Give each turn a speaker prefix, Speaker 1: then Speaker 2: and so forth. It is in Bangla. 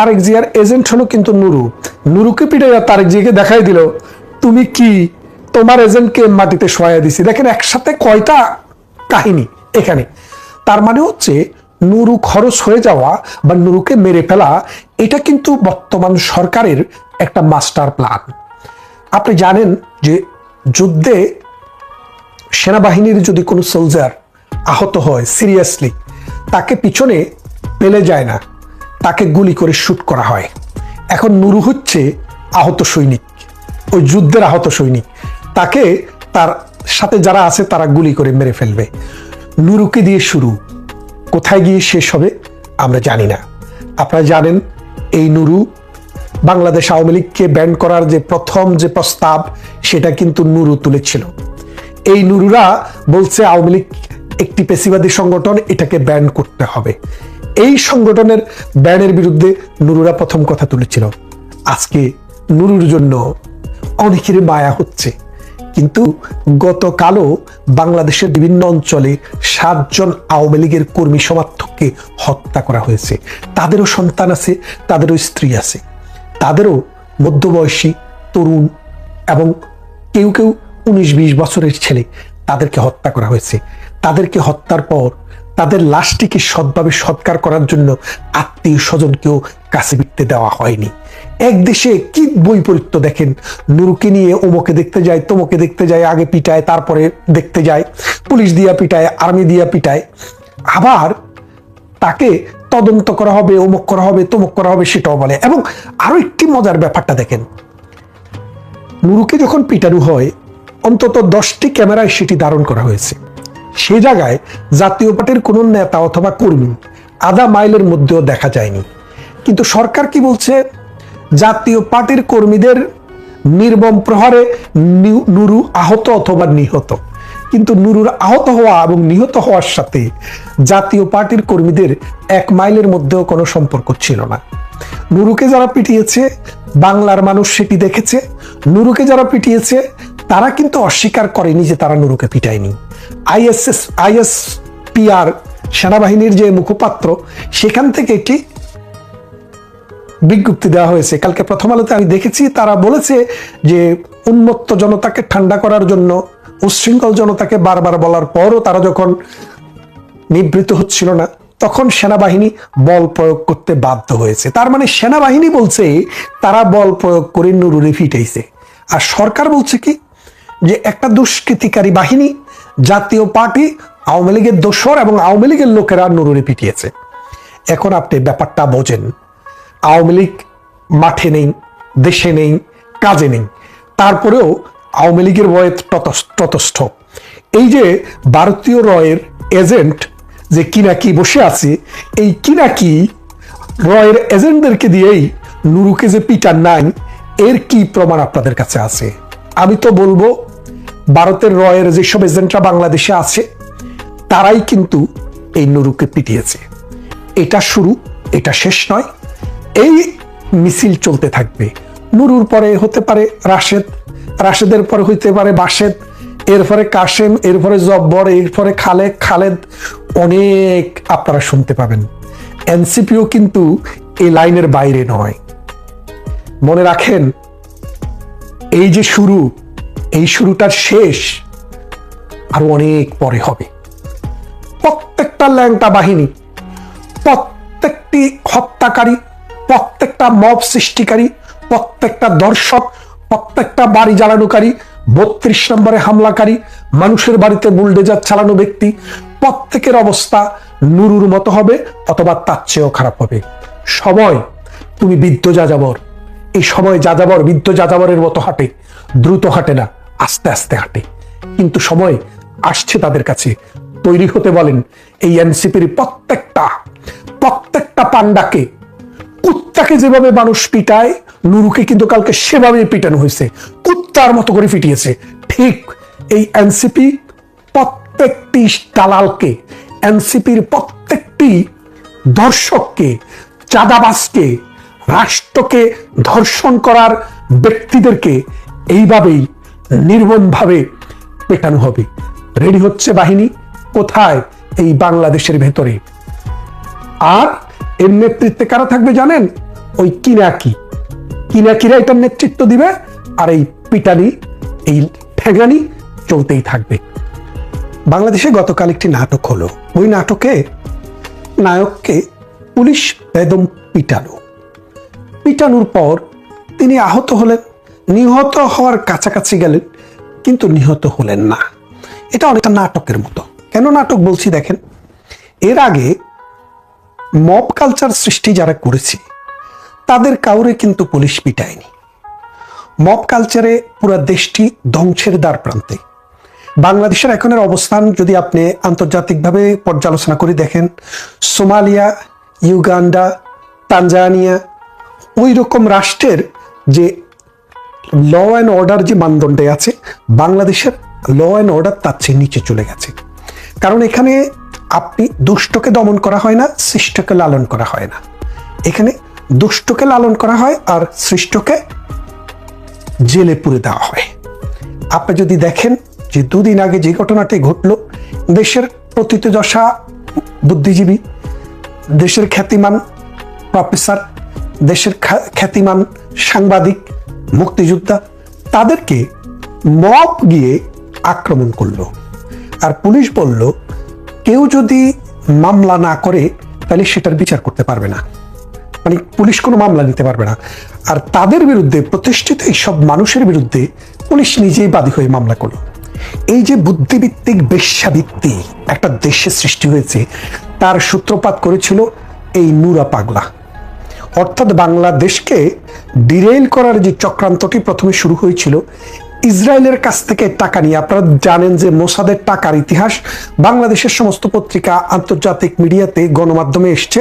Speaker 1: তারেক জিয়ার এজেন্ট হলো কিন্তু নুরু। নুরুকে পিটাইয়া তারেক জিয়াকে দেখাই দিল, তুমি কি তোমার এজেন্টকে মাটিতে শোয়া দিছি? দেখেন একসাথে কয়টা কাহিনী এখানে। তার মানে হচ্ছে নুরু খরচ হয়ে যাওয়া বা নুরুকে মেরে ফেলা, এটা কিন্তু বর্তমান সরকারের একটা মাস্টার প্ল্যান। আপনি জানেন যে যুদ্ধে সেনাবাহিনীর যদি কোনো সোলজার আহত হয়, সিরিয়াসলি, তাকে পিছনে পেলে যায় না। তাকে গুলি করে শুট করা হয়। এখন নুরু হচ্ছে আহত সৈনিক ওই যুদ্ধের আহত সৈনিক। তাকে তার সাথে যারা আছে তারা গুলি করে মেরে ফেলবে। নুরুকে দিয়ে শুরু। কোথায় গিয়ে শেষ হবে আমরা জানি না। আপনারা জানেন, এই নুরু বাংলাদেশ আওয়ামী লীগকে ব্যান করার যে প্রথম যে প্রস্তাব, সেটা কিন্তু নুরু তুলেছিল। এই নুরুরা বলছে আওয়ামী লীগ একটি পেশিবাদী সংগঠন, এটাকে ব্যান করতে হবে। এই সংগঠনের ব্যানের বিরুদ্ধে নুরুরা প্রথম কথা তুলেছিল। আজকে নুরুর জন্য অনেকের মায়া হচ্ছে। কিন্তু গতকালও বাংলাদেশের বিভিন্ন অঞ্চলে সাতজন আওয়ামী লীগের কর্মী সমর্থককে হত্যা করা হয়েছে। তাদেরও সন্তান আছে, তাদেরও স্ত্রী আছে। তাদেরও মধ্যবয়সী, তরুণ এবং কেউ কেউ উনিশ বিশ বছরের ছেলে তাদেরকে হত্যা করা হয়েছে। তাদেরকে হত্যার পর তাদের লাশটিকে সৎভাবে সৎকার করার জন্য আত্মীয় স্বজনকেও কাছে বিটতে দেওয়া হয়নি। এক দেশে কি বৈপরীত্য দেখেন? নুরুকে নিয়ে ওমকে দেখতে যায়, তোমকে দেখতে যায়, আগে পিটায়, তারপরে দেখতে যায়, পুলিশ দিয়া পিটায়, আর্মি দিয়া পিটায়। আবার তাকে তদন্ত করা হবে অমুক করা হবে, তমুক করা হবে সেটাও বলে। এবং আরও একটি মজার ব্যাপারটা দেখেন। নুরুকে যখন পিটানো হয়, অন্তত দশটি ক্যামেরায় সেটি ধারণ করা হয়েছে। সে জায়গায় জাতীয় পার্টির কোনো নেতা অথবা কর্মী আধা মাইলের মধ্যেও দেখা যায়নি। কিন্তু সরকার কি বলছে? জাতীয় পার্টির কর্মীদের নির্মম প্রহারে নুরু আহত অথবা নিহত। কিন্তু নুরুর আহত হওয়া এবং নিহত হওয়ার সাথে জাতীয় পার্টির কর্মীদের এক মাইলের মধ্যেও কোনো সম্পর্ক ছিল না। নুরুকে যারা পিটিয়েছে, বাংলার মানুষ সেটি দেখেছে। নুরুকে যারা পিটিয়েছে, তারা কিন্তু অস্বীকার করেনি যে তারা নুরুকে পিটায়নি। আইএসএস, আইএসপিআর সেনাবাহিনীর যে মুখপাত্র, সেখান থেকে এটি বিজ্ঞপ্তি দেওয়া হয়েছে। কালকে প্রথম আলোতে আমি দেখেছি, তারা বলেছে যে উন্মত্ত জনতাকে ঠান্ডা করার জন্য উচ্ছৃঙ্খল জনতাকে বারবার বলার পরও তারা যখন নিবৃত হচ্ছিল না, তখন সেনাবাহিনী বল প্রয়োগ করতে বাধ্য হয়েছে। তার মানে সেনাবাহিনী বলছে, তারা বল প্রয়োগ করে নুরুরে ফিটাইছে আর সরকার বলছে কি, যে একটা দুষ্কৃতিকারী বাহিনী জাতীয় পার্টি আওয়ামী লীগের দোসর এবং আওয়ামী লীগের লোকেরা নুরুরে পিটিয়েছে। এখন আপনি ব্যাপারটা বোঝেন। আওয়ামী লীগ মাঠে নেই, দেশে নেই, কাজে নেই। তারপরেও আওয়ামী লীগের ততস- ততস্থ। এই যে ভারতীয় রয়ের এজেন্ট যে কিনাকি বসে আছে, এই কিনাকি রয়ের এজেন্টদেরকে দিয়েই নুরুকে যে পিটার নাই, এর কি প্রমাণ আপনাদের কাছে আছে? আমি তো বলব ভারতের রয়ের যেসব এজেন্টরা বাংলাদেশে আছে, তারাই কিন্তু এই নুরুকে পিটিয়েছে। এটা শুরু, এটা শেষ নয়। এই মিছিল চলতে থাকবে। নুরুর পরে হতে পারে রাশেদ, রাশেদের পরে হইতে পারে বাসেদ এরপরে কাশেম, এরপরে জব্বর, এরপরে খালেদ খালেদ, অনেক আপনারা শুনতে পাবেন। এনসিপিও কিন্তু এই লাইনের বাইরে নয়। মনে রাখেন, এই যে শুরু এই শুরুটার শেষ আরও অনেক পরে হবে। প্রত্যেকটা ল্যাংটা বাহিনী, প্রত্যেকটি হত্যাকারী, প্রত্যেকটা মব সৃষ্টিকারী, প্রত্যেকটা দর্শক, প্রত্যেকটা বাড়ি জ্বালানোকারী, বত্রিশ নম্বরে হামলাকারী, মানুষের বাড়িতে বুলডেজার চালানো ব্যক্তি, প্রত্যেকের অবস্থা নুরুর মতো হবে অথবা তার চেয়েও খারাপ হবে। সময়, তুমি বৃদ্ধ যাযাবর। এই সময় যাযাবর বৃদ্ধ যাযাবরের মতো হাঁটে, দ্রুত হাঁটে না। আস্তে আস্তে হাঁটে। কিন্তু সময় আসছে তাদের কাছে। তৈরি হতে বলেন এই এনসিপির প্রত্যেকটা প্রত্যেকটা পান্ডাকে। কুত্তাকে যেভাবে মানুষ পিটায়, নুরুকে কিন্তু কালকে সেভাবে পিটানো হয়েছে। কুত্তার মতো করে পিটিয়েছে। ঠিক এই এনসিপি প্রত্যেকটি দালালকে, এনসিপির প্রত্যেকটি দর্শককে, চাঁদাবাজকে, রাষ্ট্রকে ধর্ষণ করার ব্যক্তিদেরকে এইভাবেই নির্মমভাবে পেটানো হবে। রেডি হচ্ছে বাহিনী, কোথায়? এই বাংলাদেশের ভেতরে। আর এর নেতৃত্বে কারা থাকবে জানেন? ওই কিনাকি। কিনাকিরা এটার নেতৃত্ব দিবে, আর এই পিটানি, এই ঠেঙানি চলতেই থাকবে। বাংলাদেশে গতকাল একটি নাটক হলো। ওই নাটকে নায়ককে পুলিশ বেদম পিটানো। পিটানোর পর তিনি আহত হলেন। নিহত হওয়ার কাছাকাছি গেলেন, কিন্তু নিহত হলেন না। এটা অনেকটা নাটকের মতো। কেন নাটক বলছি দেখেন? এর আগে মব কালচার সৃষ্টি যারা করেছে, তাদের কাউরে কিন্তু পুলিশ পিটায়নি। মব কালচারে পুরো দেশটি ধ্বংসের দ্বার প্রান্তে। বাংলাদেশের এখনের অবস্থান যদি আপনি আন্তর্জাতিকভাবে পর্যালোচনা করে দেখেন, সোমালিয়া, ইউগান্ডা, তানজানিয়া ওই রকম রাষ্ট্রের যে ল অ্যান্ড অর্ডার যে মানদণ্ডে আছে, বাংলাদেশের ল অ্যান্ড অর্ডার তার চেয়ে নিচে চলে গেছে। কারণ এখানে আপনি দুষ্টকে দমন করা হয় না, সৃষ্টকে লালন করা হয় না। এখানে দুষ্টকে লালন করা হয় আর সৃষ্টকে জেলে পুরে দেওয়া হয়। আপনি যদি দেখেন যে দুদিন আগে যে ঘটনাটি ঘটল, দেশের প্রতীতযশা বুদ্ধিজীবী, দেশের খ্যাতিমান প্রফেসর, দেশের খ্যা- খ্যাতিমান সাংবাদিক মুক্তিযোদ্ধা তাদেরকে মব গিয়ে আক্রমণ করল। আর পুলিশ বলল, কেউ যদি মামলা না করে, তাহলে সেটার বিচার করতে পারবে না। মানে পুলিশ কোনো মামলা নিতে পারবে না। আর তাদের বিরুদ্ধে প্রতিষ্ঠিত এইসব মানুষের বিরুদ্ধে পুলিশ নিজেই বাদী হয়ে মামলা করল। এই যে বুদ্ধিভিত্তিক বেশ্যাভিত্তি একটা দেশে সৃষ্টি হয়েছে, তার সূত্রপাত করেছিল এই নুরা পাগলা। অর্থাৎ বাংলাদেশকে ডিরেইল করার যে চক্রান্তটি প্রথমে শুরু হয়েছিল, ইসরায়েলের কাছ থেকে টাকা নিয়ে। আপনারা জানেন যে মোসাদের টাকার ইতিহাস বাংলাদেশের সমস্ত পত্রিকা আন্তর্জাতিক মিডিয়াতে গণমাধ্যমে এসছে।